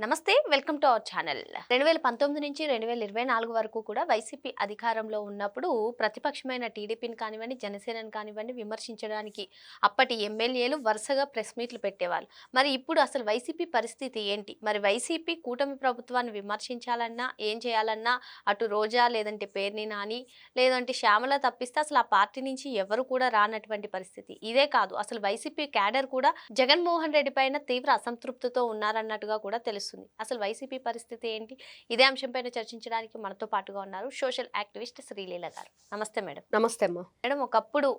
నమస్తే welcome to our channel. రెండు వేల పంతొమ్మిది నుంచి రెండు వేల ఇరవై నాలుగు వరకు కూడా వైసీపీ అధికారంలో ఉన్నప్పుడు ప్రతిపక్షమైన టీడీపీని కానివ్వండి జనసేనని కానివ్వండి విమర్శించడానికి అప్పటి ఎమ్మెల్యేలు వరుసగా ప్రెస్ మీట్లు పెట్టేవాళ్ళు. మరి ఇప్పుడు అసలు వైసీపీ పరిస్థితి ఏంటి? మరి వైసీపీ కూటమి ప్రభుత్వాన్ని విమర్శించాలన్నా ఏం చేయాలన్నా అటు రోజా లేదంటే పేర్ని నాని లేదంటే శ్యామల తప్పిస్తే అసలు ఆ పార్టీ నుంచి ఎవరు కూడా రానటువంటి పరిస్థితి. ఇదే కాదు అసలు వైసీపీ క్యాడర్ కూడా జగన్మోహన్ రెడ్డి పైన తీవ్ర అసంతృప్తితో ఉన్నారన్నట్టుగా కూడా తెలుసు. తెలుస్తుంది. అసలు వైసీపీ పరిస్థితి ఏంటి? ఇదే అంశంపైన చర్చించడానికి మనతో పాటుగా ఉన్నారు సోషల్ యాక్టివిస్ట్ శ్రీలీల గారు. నమస్తే మేడం. నమస్తే అమ్మా. మేడం ఒకప్పుడు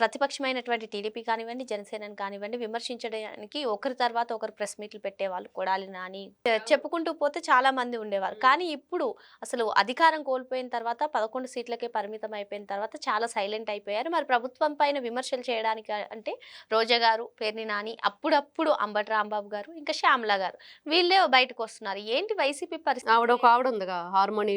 ప్రతిపక్షమైనటువంటి టీడీపీ కానివ్వండి జనసేనని కానివ్వండి విమర్శించడానికి ఒకరి తర్వాత ఒకరు ప్రెస్ మీట్లు పెట్టేవాళ్ళు. కొడాలి నాని చెప్పుకుంటూ పోతే చాలా మంది ఉండేవారు. కానీ ఇప్పుడు అసలు అధికారం కోల్పోయిన తర్వాత పదకొండు సీట్లకే పరిమితం అయిపోయిన తర్వాత చాలా సైలెంట్ అయిపోయారు. మరి ప్రభుత్వం పైన విమర్శలు చేయడానికి అంటే రోజా గారు పేర్ని నాని అప్పుడప్పుడు అంబటి రాంబాబు గారు ఇంకా శ్యామల గారు వీళ్ళే బయటకు వస్తున్నారు. ఏంటి వైసీపీ పరిస్థితి? ఆవిడ ఒక ఆవిడ ఉందిగా హార్మోని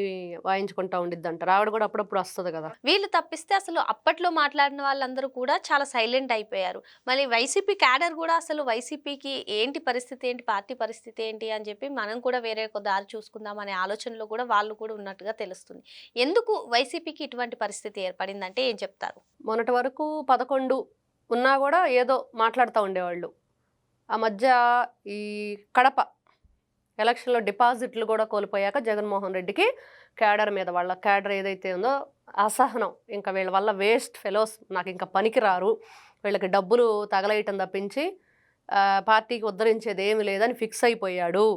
వాయించుకుంటా ఉండిద్ది అంటారు ఆవిడ కూడా అప్పుడప్పుడు వస్తుంది కదా. వీళ్ళు తప్పిస్తే అసలు అప్పట్లో మాట్లాడిన వాళ్ళందరూ కూడా చాలా సైలెంట్ అయిపోయారు. మళ్ళీ వైసీపీ క్యాడర్ కూడా అసలు వైసీపీకి ఏంటి పరిస్థితి ఏంటి పార్టీ పరిస్థితి ఏంటి అని చెప్పి మనం కూడా వేరే ఒక దారి చూసుకుందాం అనే ఆలోచనలో కూడా వాళ్ళు కూడా ఉన్నట్టుగా తెలుస్తుంది. ఎందుకు వైసీపీకి ఇటువంటి పరిస్థితి ఏర్పడిందంటే ఏం చెప్తారు? మొన్నటి వరకు పదకొండు ఉన్నా కూడా ఏదో మాట్లాడుతూ ఉండేవాళ్ళు. ఆ మధ్య ఈ కడప ఎలక్షన్లో డిపాజిట్లు కూడా కోల్పోయాక జగన్మోహన్ రెడ్డికి క్యాడర్ మీద వాళ్ళ క్యాడర్ ఏదైతే ఉందో అసహనం. ఇంకా వీళ్ళ వల్ల వేస్ట్ ఫెలోస్ నాకు ఇంకా పనికిరారు. వీళ్ళకి డబ్బులు తగలయటం తప్పించి పార్టీకి ఉద్ధరించేది ఏమి లేదని ఫిక్స్ అయిపోయాడు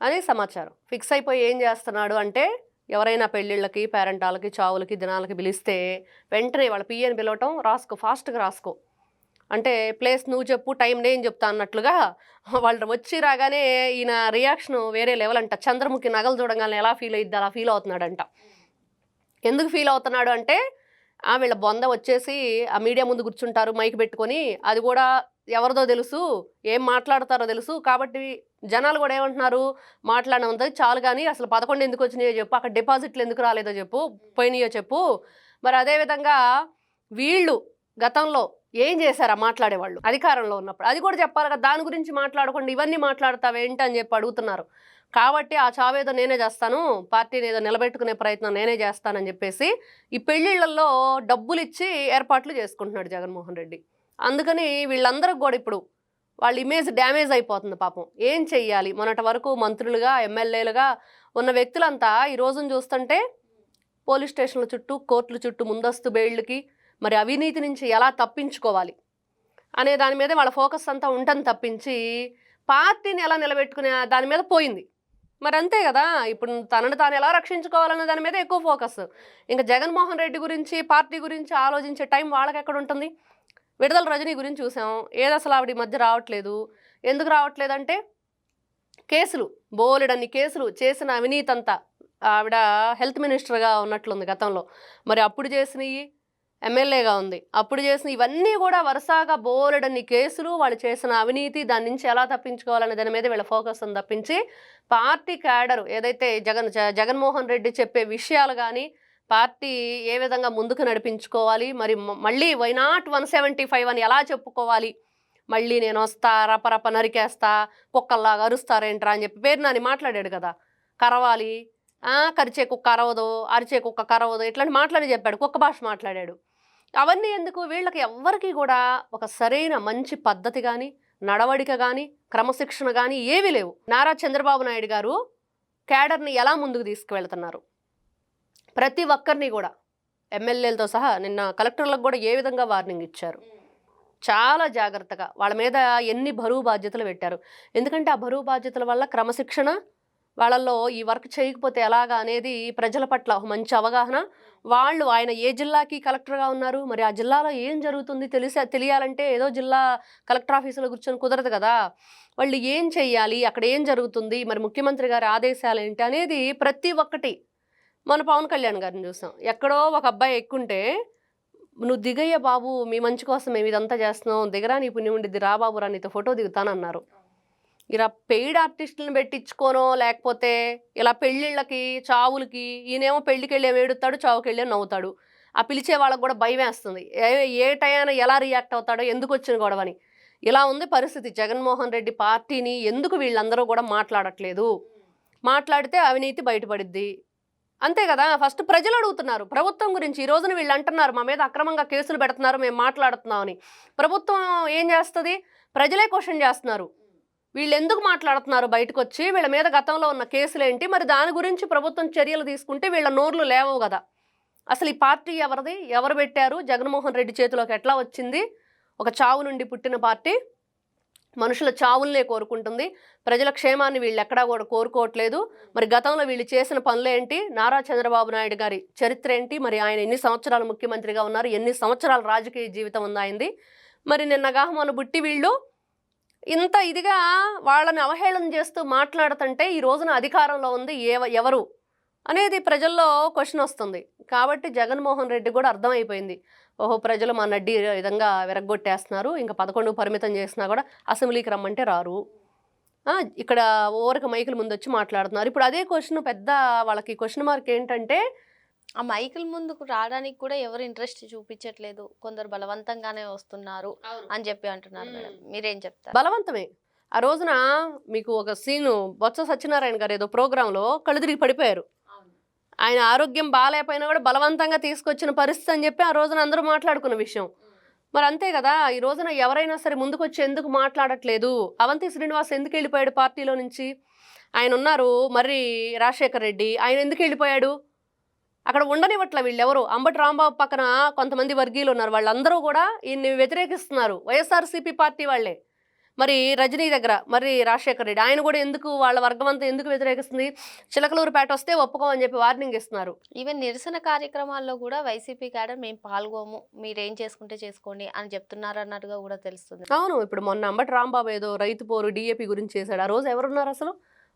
అని సమాచారం. ఫిక్స్ అయిపోయి ఏం చేస్తున్నాడు అంటే ఎవరైనా పెళ్ళిళ్ళకి పేరెంటాలకి చావులకి దినాలకి పిలిస్తే వెంటనే వాళ్ళ పిఎని పిలవటం రాసుకో ఫాస్ట్గా రాసుకో. అంటే ప్లేస్ నువ్వు చెప్పు టైం నేను చెప్తా అన్నట్లుగా వాళ్ళు వచ్చి రాగానే ఈయన రియాక్షన్ వేరే లెవెల్ అంట. చంద్రముఖి నగలు చూడగానే ఎలా ఫీల్ అయ్యిద్ది అలా ఫీల్ అవుతున్నాడంట. ఎందుకు ఫీల్ అవుతున్నాడు అంటే ఆ వీళ్ళ బొంద వచ్చేసి ఆ మీడియా ముందు కూర్చుంటారు మైక్ పెట్టుకొని అది కూడా ఎవరిదో తెలుసు ఏం మాట్లాడతారో తెలుసు కాబట్టి జనాలు కూడా ఏమంటున్నారు మాట్లాడినంత చాలు కానీ అసలు పదకొండు ఎందుకు వచ్చినాయో చెప్పు అక్కడ డిపాజిట్లు ఎందుకు రాలేదో చెప్పు పోయినాయో చెప్పు. మరి అదేవిధంగా వీళ్ళు గతంలో ఏం చేశారా మాట్లాడేవాళ్ళు అధికారంలో ఉన్నప్పుడు? అది కూడా చెప్పాలి కదా దాని గురించి మాట్లాడకుండా ఇవన్నీ మాట్లాడతావేంటి అని చెప్పి అడుగుతున్నారు. కాబట్టి ఆ చావేదో నేనే చేస్తాను పార్టీని ఏదో నిలబెట్టుకునే ప్రయత్నం నేనే చేస్తానని చెప్పేసి ఈ పెళ్ళిళ్ళలో డబ్బులు ఇచ్చి ఏర్పాట్లు చేసుకుంటున్నాడు జగన్మోహన్ రెడ్డి. అందుకని వీళ్ళందరికి కూడా ఇప్పుడు వాళ్ళ ఇమేజ్ డ్యామేజ్ అయిపోతుంది పాపం. ఏం చెయ్యాలి? మొన్నటి వరకు మంత్రులుగా ఎమ్మెల్యేలుగా ఉన్న వ్యక్తులంతా ఈ రోజును చూస్తుంటే పోలీస్ స్టేషన్ల చుట్టూ కోర్టుల చుట్టూ ముందస్తు బెయిళ్ళకి మరి అవినీతి నుంచి ఎలా తప్పించుకోవాలి అనే దాని మీద వాళ్ళ ఫోకస్ అంతా ఉంటని తప్పించి పార్టీని ఎలా నిలబెట్టుకునే దాని మీద పోయింది. మరి అంతే కదా ఇప్పుడు తనను తాను ఎలా రక్షించుకోవాలనే దాని మీద ఎక్కువ ఫోకస్. ఇంకా జగన్మోహన్ రెడ్డి గురించి పార్టీ గురించి ఆలోచించే టైం వాళ్ళకి ఎక్కడ ఉంటుంది విడుదల రజనీ గురించి చూసాం. ఏది అసలు ఆవిడ మధ్య రావట్లేదు? ఎందుకు రావట్లేదంటే కేసులు బోలెడన్ని కేసులు చేసిన అవినీతంతా ఆవిడ హెల్త్ మినిస్టర్గా ఉన్నట్లుంది గతంలో. మరి అప్పుడు చేసినవి ఎమ్మెల్యేగా ఉంది. అప్పుడు చేసిన ఇవన్నీ కూడా వరుసగా బోలెడన్ని కేసులు వాళ్ళు చేసిన అవినీతి దాని నుంచి ఎలా తప్పించుకోవాలనే దాని మీద వీళ్ళ ఫోకస్ ఉంది తప్పించి పార్టీ క్యాడర్ ఏదైతే జగన్ జ- జగన్మోహన్ రెడ్డి చెప్పే విషయాలు కానీ పార్టీ ఏ విధంగా ముందుకు నడిపించుకోవాలి మరి మళ్ళీ మళ్ళీ వైనాట్ వన్ సెవెంటీ ఫైవ్ అని ఎలా చెప్పుకోవాలి? మళ్ళీ నేను వస్తా రపరప నరికేస్తా కుక్కల్లాగా అరుస్తారేంట్రా అని చెప్పి పేరు నాని మాట్లాడాడు కదా. కరవాలి. కరిచే కుక్క అరవదు అరిచే కుక్క కరవదు ఇట్లాంటి మాట్లాడి చెప్పాడు కుక్క భాష మాట్లాడాడు. అవన్నీ ఎందుకు? వీళ్ళకి ఎవ్వరికి కూడా ఒక సరైన మంచి పద్ధతి కానీ నడవడిక కానీ క్రమశిక్షణ కానీ ఏమీ లేవు. నారా చంద్రబాబు నాయుడు గారు క్యాడర్ని ఎలా ముందుకు తీసుకువెళ్తున్నారు? ప్రతి ఒక్కరిని కూడా ఎమ్మెల్యేలతో సహా నిన్న కలెక్టర్లకు కూడా ఏ విధంగా వార్నింగ్ ఇచ్చారు? చాలా జాగ్రత్తగా వాళ్ళ మీద ఎన్ని బరువు బాధ్యతలు పెట్టారు? ఎందుకంటే ఆ బరువు బాధ్యతల వల్ల క్రమశిక్షణ వాళ్ళల్లో ఈ వర్క్ చేయకపోతే ఎలాగా అనేది ప్రజల పట్ల ఒక మంచి అవగాహన వాళ్ళు ఆయన ఏ జిల్లాకి కలెక్టర్గా ఉన్నారు మరి ఆ జిల్లాలో ఏం జరుగుతుంది తెలిసే తెలియాలంటే ఏదో జిల్లా కలెక్టర్ ఆఫీసులో కూర్చొని కుదరదు కదా. వాళ్ళు ఏం చేయాలి అక్కడ ఏం జరుగుతుంది మరి ముఖ్యమంత్రి గారి ఆదేశాలు ఏంటి అనేది ప్రతి ఒక్కటి మన పవన్ కళ్యాణ్ గారిని చూసాం. ఎక్కడో ఒక అబ్బాయి ఎక్కుంటే నువ్వు దిగయ్య బాబు మీ మంచి కోసం మేము ఇదంతా చేస్తున్నాం దిగరా నీ పుణ్యం ఉండిద్ది రా బాబు రా నీతో ఫోటో దిగుతానన్నారు. ఇలా పెయిడ్ ఆర్టిస్టులను పెట్టించుకోనో లేకపోతే ఇలా పెళ్ళిళ్ళకి చావులకి ఈయనేమో పెళ్ళికి వెళ్ళి ఏడుతాడు చావుకి వెళ్ళి నవ్వుతాడు. ఆ పిలిచే వాళ్ళకి కూడా భయం వేస్తుంది. ఏ ఏ ఎలా రియాక్ట్ అవుతాడో ఎందుకు వచ్చిన గొడవని. ఇలా ఉంది పరిస్థితి. జగన్మోహన్ రెడ్డి పార్టీని ఎందుకు వీళ్ళందరూ కూడా మాట్లాడట్లేదు? మాట్లాడితే అవినీతి బయటపడిద్ది. అంతే కదా? ఫస్ట్ ప్రజలు అడుగుతున్నారు. ప్రభుత్వం గురించి ఈ రోజున వీళ్ళు అంటున్నారు మా మీద అక్రమంగా కేసులు పెడుతున్నారు మేము మాట్లాడుతున్నామని. ప్రభుత్వం ఏం చేస్తుంది? ప్రజలే క్వశ్చన్ చేస్తున్నారు. వీళ్ళు ఎందుకు మాట్లాడుతున్నారు బయటకు వచ్చి వీళ్ళ మీద గతంలో ఉన్న కేసులు ఏంటి మరి దాని గురించి ప్రభుత్వం చర్యలు తీసుకుంటే వీళ్ళ నోర్లు లేవవు కదా. అసలు ఈ పార్టీ ఎవరిది? ఎవరు పెట్టారు? జగన్మోహన్ రెడ్డి చేతిలోకి ఎట్లా వచ్చింది? ఒక చావు నుండి పుట్టిన పార్టీ. మనుషుల చావుల్నే కోరుకుంటుంది. ప్రజల క్షేమాన్ని వీళ్ళు ఎక్కడా కూడా కోరుకోవట్లేదు. మరి గతంలో వీళ్ళు చేసిన పనులేంటి? నారా చంద్రబాబు నాయుడు గారి చరిత్ర ఏంటి? మరి ఆయన ఎన్ని సంవత్సరాలు ముఖ్యమంత్రిగా ఉన్నారు? ఎన్ని సంవత్సరాల రాజకీయ జీవితం ఉంది మరి నిన్న మన బుట్టి వీళ్ళు ఇంత ఇదిగా వాళ్ళని అవహేళన చేస్తూ మాట్లాడుతుంటే ఈ రోజున అధికారంలో ఉంది ఏ ఎవరు? అనేది ప్రజల్లో క్వశ్చన్ వస్తుంది. కాబట్టి జగన్మోహన్ రెడ్డి కూడా అర్థమైపోయింది. ఓహో ప్రజలు మా నడ్డి విధంగా విరగ్గొట్టేస్తున్నారు. ఇంకా పదకొండు పరిమితం చేసినా కూడా అసెంబ్లీకి రమ్మంటే రారు. ఇక్కడ ఓరక మైకుల ముందు వచ్చి మాట్లాడుతున్నారు. ఇప్పుడు అదే క్వశ్చన్ పెద్ద వాళ్ళకి క్వశ్చన్ మార్క్ ఏంటంటే ఆ మైకుల ముందుకు రావడానికి కూడా ఎవరు ఇంట్రెస్ట్ చూపించట్లేదు. కొందరు బలవంతంగానే వస్తున్నారు అని చెప్పి అంటున్నారు. మేడం. మీరేం చెప్తారు? బలవంతమే. ఆ రోజున మీకు ఒక సీను బొత్స సత్యనారాయణ గారు ఏదో ప్రోగ్రాంలో కళ్ళు తిరిగి పడిపోయారు. ఆయన ఆరోగ్యం బాగాలేకపోయినా కూడా బలవంతంగా తీసుకొచ్చిన పరిస్థితి అని చెప్పి ఆ రోజున అందరూ మాట్లాడుకున్న విషయం. మరి అంతే కదా ఈ రోజున ఎవరైనా సరే ముందుకు వచ్చి ఎందుకు మాట్లాడట్లేదు? అవంతి శ్రీనివాస్ ఎందుకు వెళ్ళిపోయాడు పార్టీలో నుంచి? ఆయన ఉన్నారు మరి రాజశేఖర్ రెడ్డి ఆయన ఎందుకు వెళ్ళిపోయాడు? అక్కడ ఉండనివ్వట్ల వీళ్ళెవరు? అంబటి రాంబాబు పక్కన కొంతమంది వర్గీయులు ఉన్నారు. వాళ్ళందరూ కూడా ఈయన్ని వ్యతిరేకిస్తున్నారు. వైఎస్ఆర్సీపీ పార్టీ వాళ్ళే. మరి రజనీ దగ్గర మరి రాజశేఖర్ రెడ్డి ఆయన కూడా ఎందుకు వాళ్ళ వర్గం అంతా ఎందుకు వ్యతిరేకిస్తుంది? చిలకలూరుపేట వస్తే ఒప్పుకోమని చెప్పి వార్నింగ్ ఇస్తున్నారు. ఈవెన్ నిరసన కార్యక్రమాల్లో కూడా వైసీపీ క్యాడర్ మేము పాల్గొము మీరేం చేసుకుంటే చేసుకోండి అని చెప్తున్నారు అన్నట్టుగా కూడా తెలుస్తుంది. అవును ఇప్పుడు మొన్న అంబటి రాంబాబు ఏదో రైతు పోరు డిఏపి గురించి చేశాడు. ఆ రోజు ఎవరున్నారు అసలు?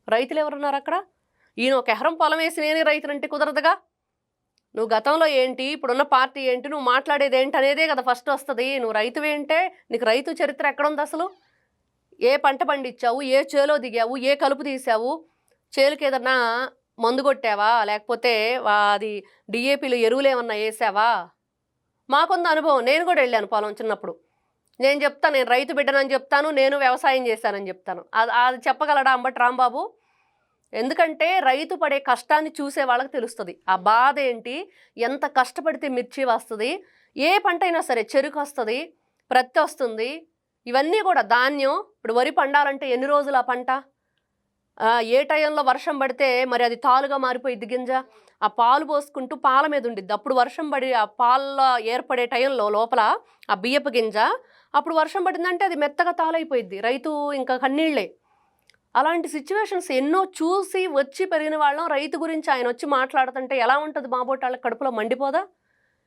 రైతులు ఎవరున్నారు అక్కడ? ఈయన ఒక ఎకరం పొలం వేసి నేనే రైతునంటే కుదరదుగా? నువ్వు గతంలో ఏంటి? ఇప్పుడున్న పార్టీ ఏంటి? నువ్వు మాట్లాడేది ఏంటి అనేదే కదా ఫస్ట్ వస్తుంది. నువ్వు రైతువేంటే నీకు రైతు చరిత్ర ఎక్కడుంది అసలు? ఏ పంట పండించావు? ఏ చేలో దిగావు? ఏ కలుపు తీసావు? చేలుకి ఏదన్నా మందు కొట్టావా? లేకపోతే అది డిఏపిలు ఎరువులు ఏమన్నా వేసావా? మాకుంది అనుభవం. నేను కూడా వెళ్ళాను పొలం చిన్నప్పుడు. నేను చెప్తాను నేను రైతు బిడ్డనని చెప్తాను నేను వ్యవసాయం చేశానని చెప్తాను. అది అది చెప్పగలడా అంబటి రాంబాబు? ఎందుకంటే రైతు పడే కష్టాన్ని చూసే వాళ్ళకి తెలుస్తుంది. ఆ బాధ ఏంటి? ఎంత కష్టపడితే మిర్చి వస్తుంది? ఏ పంట అయినా సరే చెరుకు వస్తుంది ప్రత్తి వస్తుంది. ఇవన్నీ కూడా ధాన్యం. ఇప్పుడు వరి పండాలంటే ఎన్ని రోజులు ఆ పంట? ఏ టైంలో వర్షం పడితే మరి అది తాలుగా మారిపోయిద్ది గింజ? ఆ పాలు పోసుకుంటూ పాల మీద ఉండిద్ది. అప్పుడు వర్షం పడి ఆ పాలలో ఏర్పడే టైంలో లోపల ఆ బియ్యపు గింజ అప్పుడు వర్షం పడిందంటే అది మెత్తగా తాలైపోయిద్ది. రైతు ఇంకా కన్నీళ్ళే అలాంటి సిచ్యువేషన్స్ ఎన్నో చూసి వచ్చి పెరిగిన వాళ్ళం. రైతు గురించి ఆయన వచ్చి మాట్లాడుతుంటే ఎలా ఉంటుంది మాబోటి వాళ్ళ కడుపులో మండిపోదా?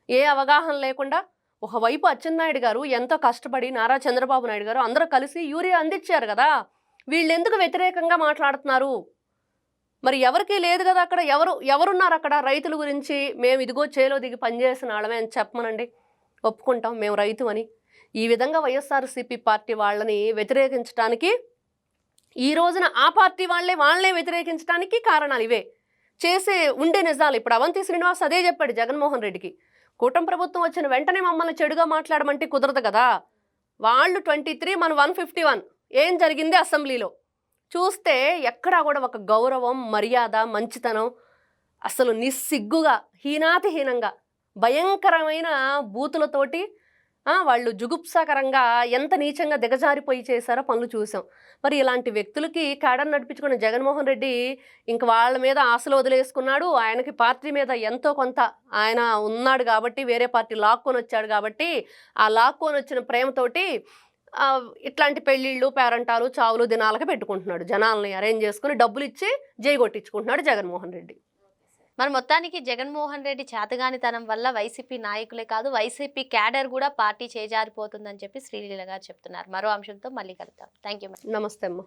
ఏ అవగాహన లేకుండా ఒకవైపు అచ్చెన్నాయుడు గారు ఎంతో కష్టపడి నారా చంద్రబాబు నాయుడు గారు అందరూ కలిసి యూరియా అందించారు కదా. వీళ్ళు ఎందుకు వ్యతిరేకంగా మాట్లాడుతున్నారు? మరి ఎవరికీ లేదు కదా అక్కడ. ఎవరు ఎవరున్నారు అక్కడ? రైతుల గురించి మేము ఇదిగో చేలో దిగి పనిచేసిన వాళ్ళమే అని చెప్పమనండి. ఒప్పుకుంటాం మేము రైతు అని. ఈ విధంగా వైఎస్ఆర్సీపీ పార్టీ వాళ్ళని వ్యతిరేకించడానికి ఈ రోజున ఆ పార్టీ వాళ్ళే వాళ్ళనే వ్యతిరేకించడానికి కారణాలు ఇవే. చేసే ఉండే నిజాలు. ఇప్పుడు అవంతి శ్రీనివాస్ అదే చెప్పాడు జగన్మోహన్ రెడ్డికి. కూటమి ప్రభుత్వం వచ్చిన వెంటనే మమ్మల్ని చెడుగా మాట్లాడమంటే కుదరదు కదా. వాళ్ళు ట్వంటీ త్రీ మన వన్ ఫిఫ్టీ వన్. ఏం జరిగింది అసెంబ్లీలో? చూస్తే ఎక్కడా కూడా ఒక గౌరవం మర్యాద మంచితనం అసలు నిస్సిగ్గుగా హీనాతిహీనంగా భయంకరమైన బూతులతోటి వాళ్ళు జుగుప్సాకరంగా ఎంత నీచంగా దిగజారిపోయి చేశారో పనులు చూసాం. మరి ఇలాంటి వ్యక్తులకి కాడని నడిపించుకున్న జగన్మోహన్ రెడ్డి ఇంక వాళ్ళ మీద ఆశలు వదిలేసుకున్నాడు. ఆయనకి పార్టీ మీద ఎంతో కొంత ఆయన ఉన్నాడు కాబట్టి వేరే పార్టీ లాక్కొని వచ్చాడు కాబట్టి ఆ లాక్కొని వచ్చిన ప్రేమతోటి ఇట్లాంటి పెళ్ళిళ్ళు పేరంటాలు చావులు దినాలకి పెట్టుకుంటున్నాడు. జనాల్ని అరేంజ్ చేసుకుని డబ్బులు ఇచ్చి జై కొట్టించుకుంటున్నాడు జగన్మోహన్ రెడ్డి. మరి మొత్తానికి జగన్మోహన్ రెడ్డి చేతగానితనం వల్ల వైసీపీ నాయకులే కాదు వైసీపీ క్యాడర్ కూడా పార్టీ చేజారిపోతుందని చెప్పి శ్రీలీల గారు చెప్తున్నారు. మరో అంశంతో మళ్ళీ కలుద్దాం. థ్యాంక్ యూ నమస్తే అమ్మ.